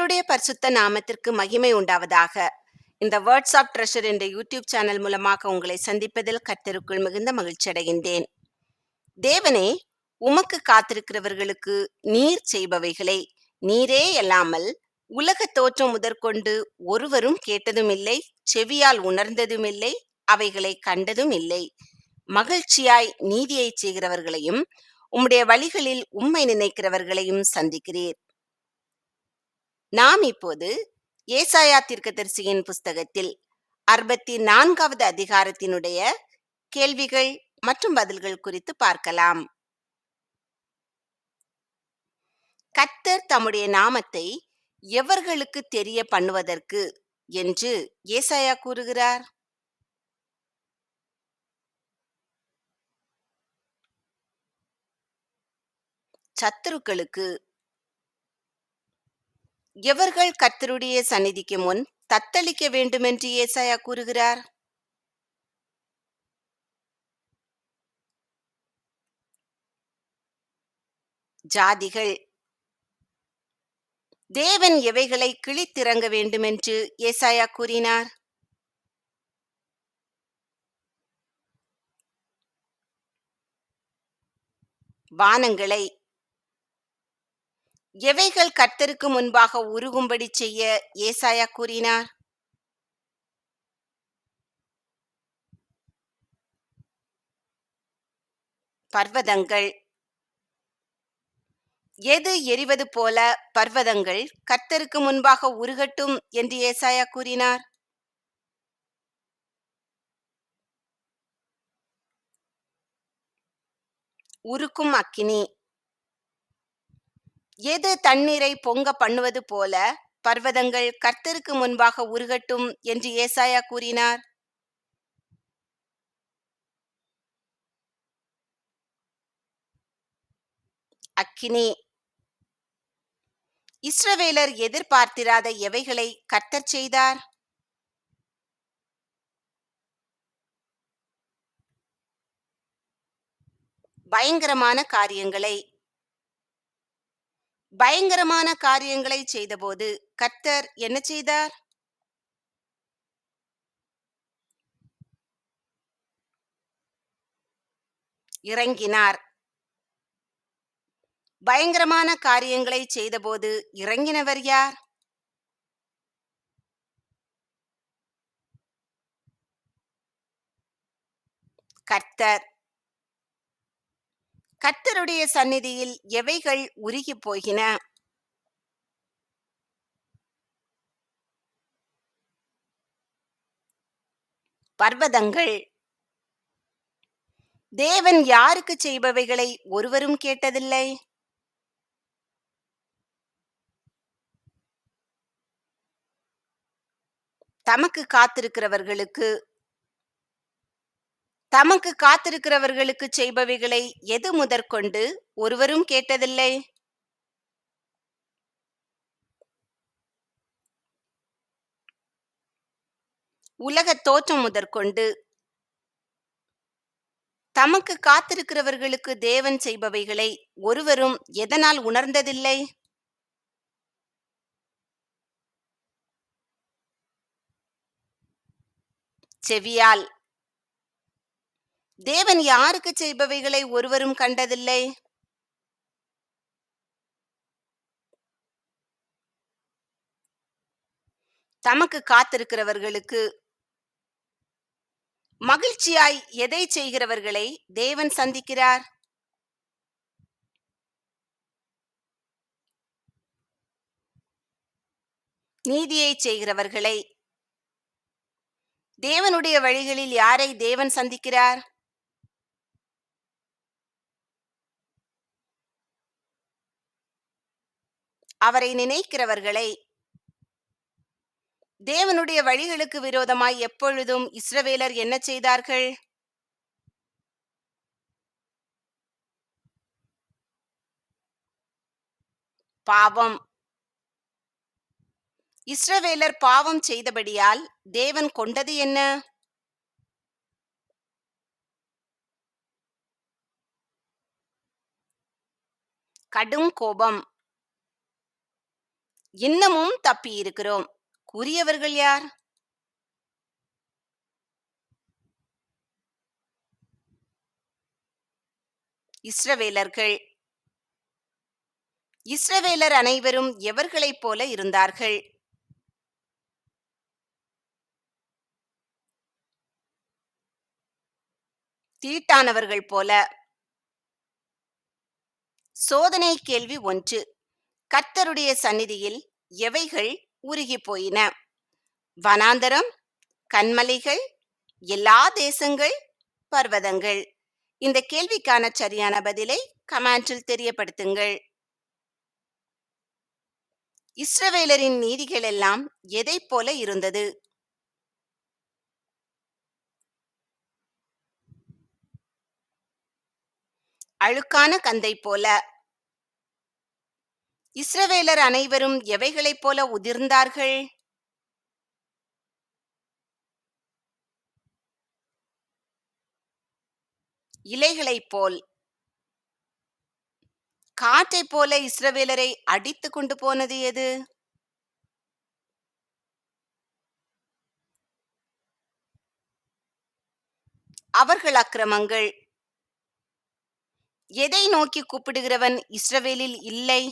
கர்த்தருடைய பரிசுத்த நாமத்திற்கு மகிமை உண்டாவதாக. இந்த வேர்ட்ஸ் ஆஃப் ட்ரெஷர் என்ற யூடியூப் சேனல் மூலமாக உங்களை சந்திப்பதில் கர்த்தருக்குள் மிகுந்த மகிழ்ச்சி அடைகின்றேன். தேவனே உமக்கு காத்திருக்கிறவர்களுக்கு நீர் செய்பவைகளை நீரே அல்லாமல் உலக தோற்றம் முதற்கொண்டு ஒருவரும் கேட்டதும் இல்லை செவியால் உணர்ந்ததும் இல்லை அவைகளை கண்டதும் இல்லை மகிழ்ச்சியாய் நீதியை செய்கிறவர்களையும் உம்முடைய வழிகளில் உம்மை நினைக்கிறவர்களையும் சந்திக்கிறீர். நாம் இப்போது ஏசாயா தீர்க்கதரிசியின் புஸ்தகத்தில் அறுபத்தி நான்காவது அதிகாரத்தினுடைய கேள்விகள் மற்றும் பதில்கள் குறித்து பார்க்கலாம். கத்தர் தம்முடைய நாமத்தை எவர்களுக்கு தெரிய பண்ணுவதற்கு என்று ஏசாயா கூறுகிறார். சத்துருக்களுக்கு எவர்கள் கர்த்தருடைய சந்நிதிக்கு முன் தத்தளிக்க வேண்டுமென்று ஏசாயா கூறுகிறார்? ஜாதிகள். தேவன் எவைகளை கிழித்திறங்க வேண்டுமென்று ஏசாயா கூறினார்? வானங்களை எவைகள் கர்த்தருக்கு முன்பாக உருகும்படி செய்ய ஏசாயா கூறினார்? பர்வதங்கள். எது எரிவது போல பர்வதங்கள் கர்த்தருக்கு முன்பாக உருகட்டும் என்று ஏசாயா கூறினார். உருக்கும் அக்கினி. எது தண்ணீரை பொங்க பண்ணுவது போல பர்வதங்கள் கர்த்தருக்கு முன்பாக உருகட்டும் என்று ஏசாயா கூறினார். அக்கினி. இஸ்ரவேலர் எதிர்பார்த்திராத எவைகளை கர்த்தர் செய்தார்? பயங்கரமான காரியங்களை பயங்கரமான காரியங்களை செய்தபோது கர்த்தர் என்ன செய்தார்? இறங்கினார். பயங்கரமான காரியங்களை செய்தபோது இறங்கினவர் யார்? கர்த்தர். கர்த்தருடைய சந்நிதியில் எவைகள் உருகி போகின? பர்வதங்கள். தேவன் யாருக்கு செய்பவைகளை ஒருவரும் கேட்டதில்லை? தமக்கு காத்திருக்கிறவர்களுக்கு தமக்கு காத்திருக்கிறவர்களுக்கு செய்பவைகளை எது முதற்கொண்டு? ஒருவரும் கேட்டதில்லை. உலகத் தோற்றம் முதற்கொண்டு தமக்கு காத்திருக்கிறவர்களுக்கு தேவன் செய்பவைகளை ஒருவரும் எதனால் உணர்ந்ததில்லை? செவியால் தேவன் யாருக்கு செய்பவைகளை ஒருவரும் கண்டதில்லை? தமக்கு காத்திருக்கிறவர்களுக்கு மகிழ்ச்சியாய் எதை செய்கிறவர்களை தேவன் சந்திக்கிறார்? நீதியை செய்கிறவர்களை தேவனுடைய வழிகளில் யாரை தேவன் சந்திக்கிறார்? அவரை நினைக்கிறவர்களை தேவனுடைய வழிகளுக்கு விரோதமாய் எப்பொழுதும் இஸ்ரவேலர் என்ன செய்தார்கள்? பாவம். இஸ்ரவேலர் பாவம் செய்தபடியால் தேவன் கொண்டது என்ன? கடும் கோபம். இன்னமும் தப்பி இருக்கிறோம். கூறியவர்கள் யார்? இஸ்ரவேலர்கள். இஸ்ரவேலர் அனைவரும் எவர்களைப் போல இருந்தார்கள்? தீட்டானவர்கள் போல. சோதனை கேள்வி ஒன்று. கர்த்தருடைய சந்நிதியில் எவைகள் உருகிப் போயின? வனாந்தரம் கண்மலைகள் எல்லா தேசங்கள் பர்வதங்கள். இந்த கேள்விக்கான சரியான பதிலை கமாண்டில் தெரியப்படுத்துங்கள். இஸ்ரவேலரின் நீதிகள் எல்லாம் எதை போல இருந்தது? அழுக்கான கந்தை போல இஸ்ரவேலர் அனைவரும் எவைகளைப் போல உதிர்ந்தார்கள்? இலைகளைப் போல். காற்றைப் போல இஸ்ரவேலரை அடித்து கொண்டு போனது எது? அவர்கள் அக்கிரமங்கள். எதை நோக்கி கூப்பிடுகிறவன் இஸ்ரவேலில் இல்லை?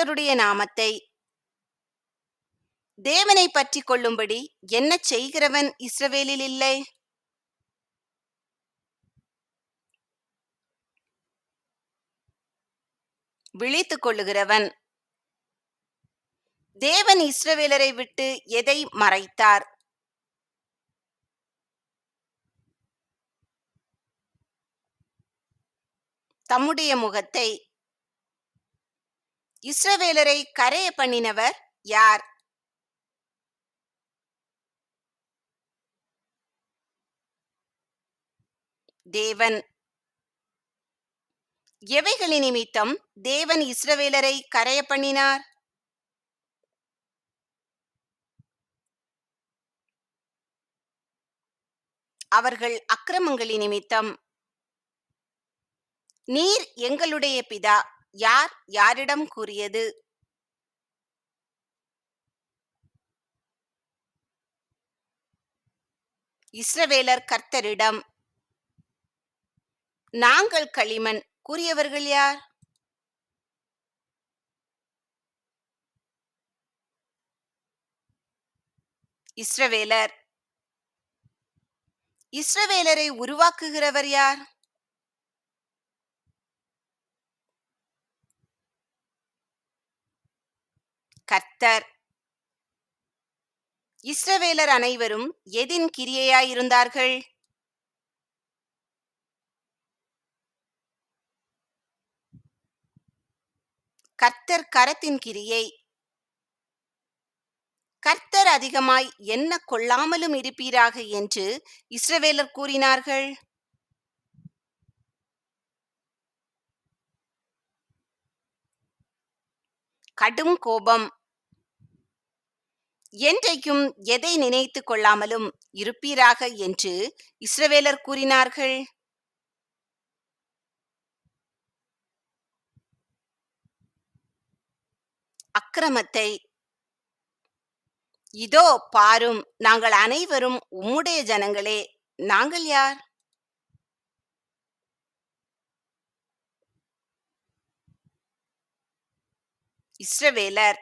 கர்த்தருடைய நாமத்தை. தேவனை பற்றி கொள்ளும்படி என்ன செய்கிறவன் இஸ்ரவேலில் இல்லை? விழித்துக் கொள்ளுகிறவன். தேவன் இஸ்ரவேலரை விட்டு எதை மறைத்தார்? தம்முடைய முகத்தை இஸ்ரவேலரை கரைய பண்ணினவர் யார்? தேவன். எவைகளின் நிமித்தம் தேவன் இஸ்ரவேலரை கரைய பண்ணினார்? அவர்கள் அக்கிரமங்களின் நிமித்தம். நீர் எங்களுடைய பிதா. யார் யாரிடம் கூறியது? இஸ்ரவேலர் கர்த்தரிடம் நாங்கள் களிமண் கூறியவர்கள் யார்? இஸ்ரவேலர் இஸ்ரவேலரை உருவாக்குகிறவர் யார்? கர்த்தர். இஸ்ரவேலர் அனைவரும் எதின் கிரியையாயிருந்தார்கள்? கர்த்தர் கரத்தின் கிரியை. கர்த்தர் அதிகமாய் என்ன கொள்ளாமலும் இருப்பீராக என்று இஸ்ரவேலர் கூறினார்கள். கடும் கோபம். என்றைக்கும் எதை நினைத்து கொள்ளாமலும் இருப்பீராக என்று இஸ்ரவேலர் கூறினார்கள். அக்கிரமத்தை இதோ பாரும் நாங்கள் அனைவரும் உம்முடைய ஜனங்களே நாங்கள் யார்? இஸ்ரவேலர்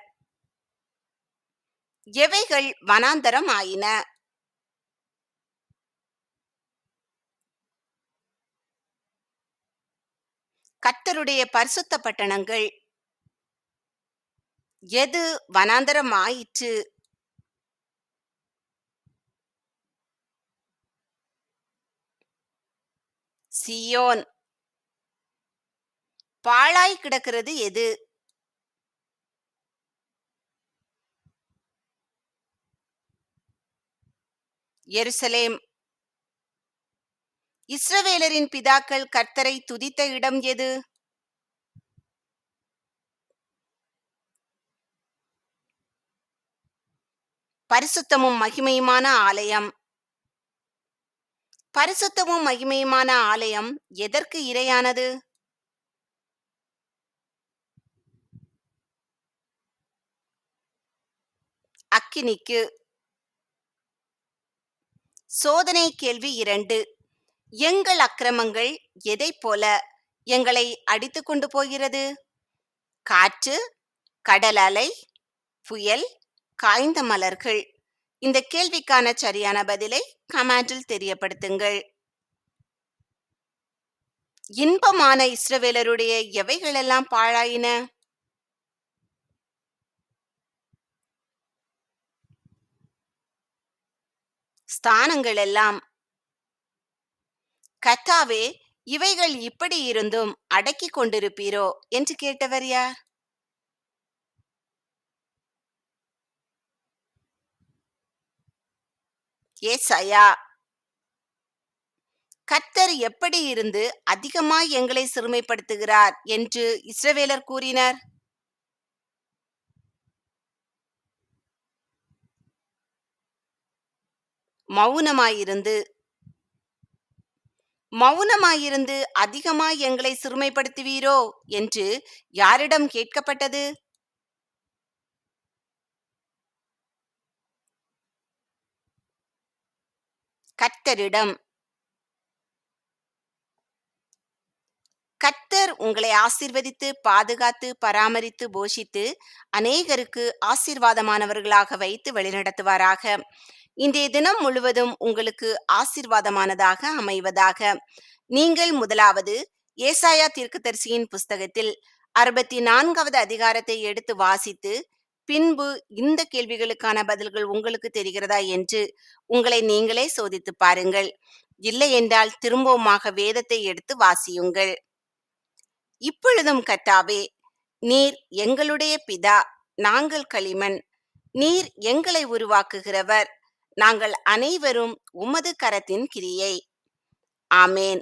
எவைகள் வனாந்தரம் ஆயின கர்த்தருடைய பரிசுத்த பட்டணங்கள் எது வனாந்தரம் ஆயிற்று சியோன். பாழாய் கிடக்கிறது எது? எருசலேம். இஸ்ரவேலரின் பிதாக்கள் கர்த்தரை துதித்த இடம் எது? பரிசுத்தமும் மகிமையுமான ஆலயம். பரிசுத்தமும் மகிமையுமான ஆலயம் எதற்கு இரையானது? அக்கினிக்கு. சோதனை கேள்வி இரண்டு. எங்கள் அக்கிரமங்கள் எதைப் போல எங்களை அடித்துக் கொண்டு போகிறது? காற்று கடல் அலை புயல் காய்ந்த மலர்கள். இந்த கேள்விக்கான சரியான பதிலை கமெண்டில் தெரியப்படுத்துங்கள். இன்பமான இஸ்ரவேலருடைய எவைகளெல்லாம் பாழாயின? ஸ்தானங்கள் எல்லாம் கத்தாவே இவைகள் இப்படி இருந்தும் அடக்கிக் கொண்டிருப்பீரோ? என்று கேட்டவர் யார்? ஏசாயா கர்த்தர் எப்படி இருந்து அதிகமாய் எங்களை சிறுமைப்படுத்துகிறார்? என்று இஸ்ரவேலர் கூறினர். மௌனமாயிருந்து மௌனமாயிருந்து அதிகமாய் எங்களை சிறுமைப்படுத்துவீரோ? என்று யாரிடம் கேட்கப்பட்டது? கர்த்தரிடம் கர்த்தர் உங்களை ஆசிர்வதித்து பாதுகாத்து பராமரித்து போஷித்து அநேகருக்கு ஆசீர்வாதமானவர்களாக வைத்து வழிநடத்துவாராக. இன்றைய தினம் முழுவதும் உங்களுக்கு ஆசீர்வாதமானதாக அமைவதாக நீங்கள் முதலாவது ஏசாயா தீர்க்கதரிசியின் புஸ்தகத்தில் அறுபத்தி நான்காவது அதிகாரத்தை எடுத்து வாசித்து பின்பு இந்த கேள்விகளுக்கான பதில்கள் உங்களுக்கு தெரிகிறதா என்று உங்களை நீங்களே சோதித்து பாருங்கள். இல்லை என்றால் திரும்பவுமாக வேதத்தை எடுத்து வாசியுங்கள். இப்பொழுதும் கட்டாவே நீர் எங்களுடைய பிதா நாங்கள் களிமண். நீர் எங்களை உருவாக்குகிறவர். நாங்கள் அனைவரும் உமது கரத்தின் கிரியை. ஆமேன்.